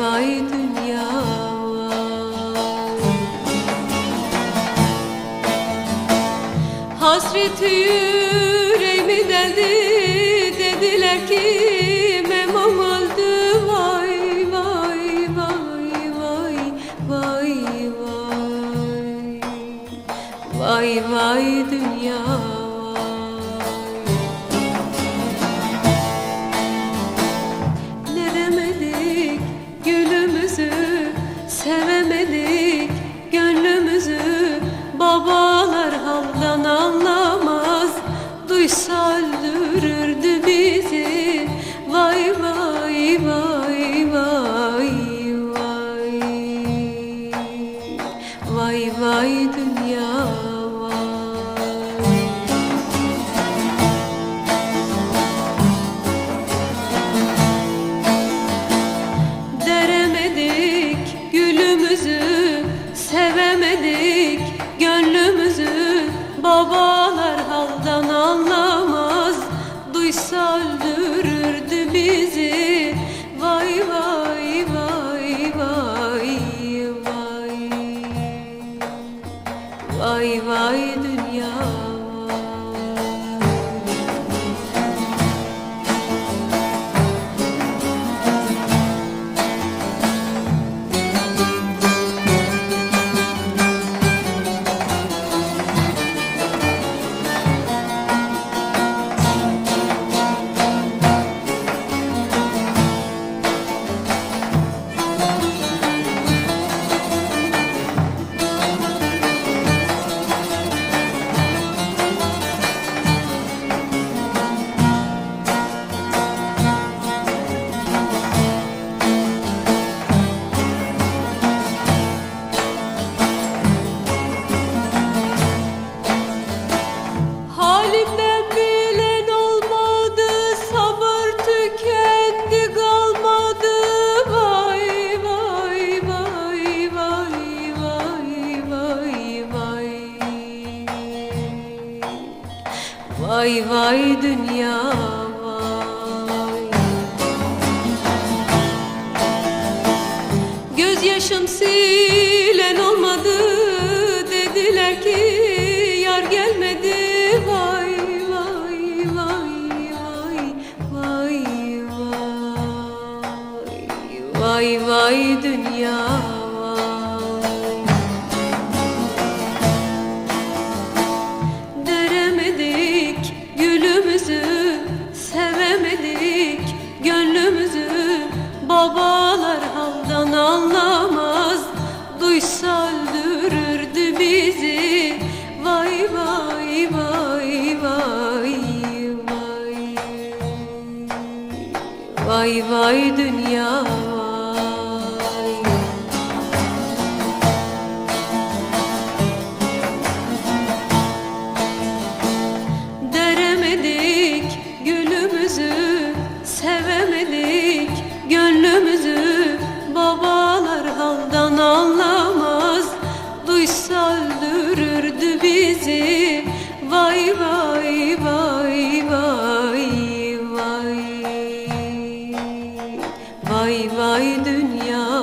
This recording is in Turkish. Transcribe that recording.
vay dünya Hasreti yüreğimi deldi Dediler ki memam öldü. Vay vay vay vay vay vay. Vay vay dünya gönlümüzü Babalar Vay vay dünya vay. Gözyaşım silen olmadı. Dediler ki yar gelmedi. Vay vay vay vay vay vay. Vay vay dünya Vay vay dünya. Vay Deremedik gülümüzü Sevemedik gönlümüzü anlamaz 여